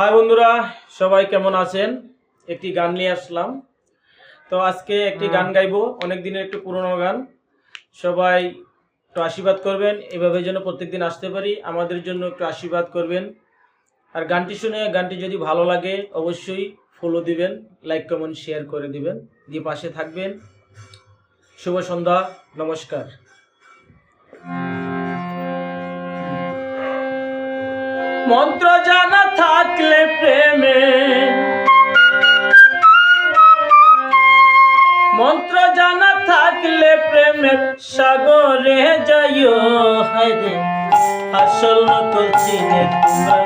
High বন্ধুরা সবাই কেমন আছেন? একটি গান নিয়ে আসলাম। তো আজকে একটি গান গাইবো অনেক দিনের একটু পুরনো গান। সবাই একটু আশীর্বাদ করবেন এভাবে যেন প্রত্যেকদিন আসতে পারি আমাদের জন্য একটু আশীর্বাদ করবেন। আর গানটি শুনে গানটি যদি ভালো লাগে অবশ্যই ফলো দিবেন লাইক কমেন্ট শেয়ার করে দিবেন। দিয়ে পাশে থাকবেন। শুভ সন্ধ্যা নমস্কার। মন্ত্র জানা থাকলে প্রেমে। মন্ত্র জানা থাকলে প্রেমের সাগরে যাইও। হায়রে আসল নকল চিনে তোমরা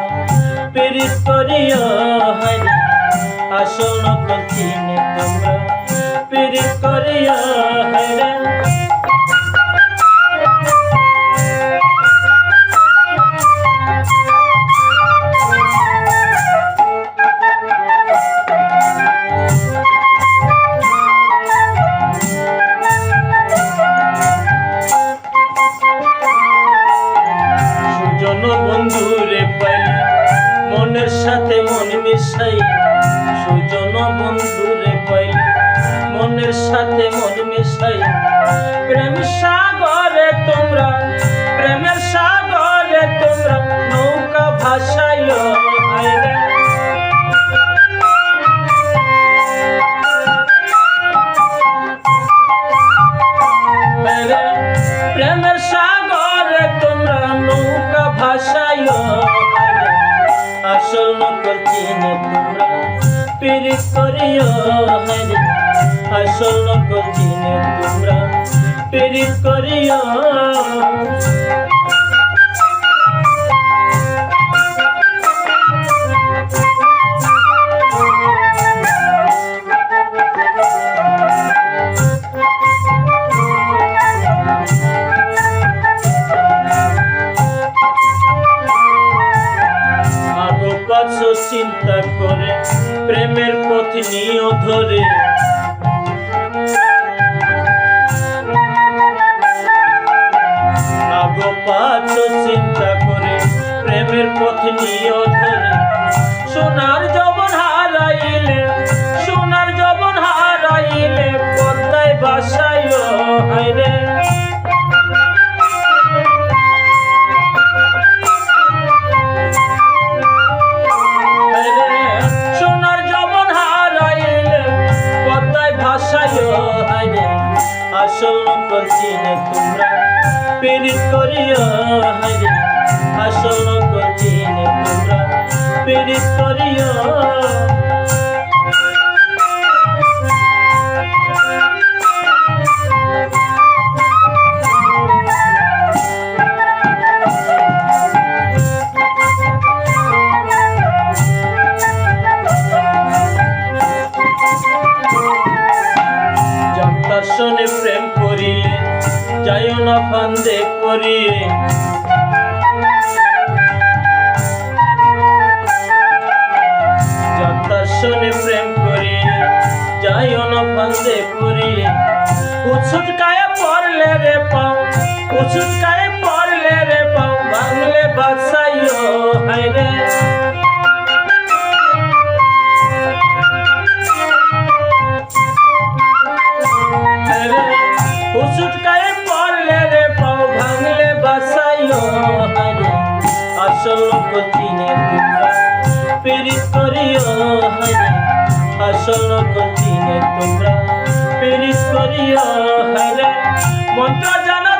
করিও। হায়রে আসল নকল চিনে তোমরা করিও। হায়রে সুজন বন্ধুরে পাইলে মনের সাথে মন মিশাই, সুজন বন্ধুরে পাইলে মনের সাথে মন মিশাই, প্রেম সাগরে তোমরা, প্রেমের সাগরে চিনে তোমরা পিরিত করিও হায়রে আসল চিনে তোমরা। পিরিত করিও চিন্তা করে প্রেমের পথ নিয়েও ধরে। চিন্তা করে প্রেমের পথ নিয়েও ধরে। সোনার যাইও না ফান্দে পড়িয়ে জন্তার শোনে প্রেম করিলে যাইও না ফান্দে পড়িয়ে উছুট কায়ে পড়লে রে পাও উছুট কায়ে পড়লে রে পাও, বাংলে বাসাইও আসল কঠিনে পিরিত করিও হারে আসল কঠিনে তোমরা। পিরিত করিও হারে মন্ত্র জানা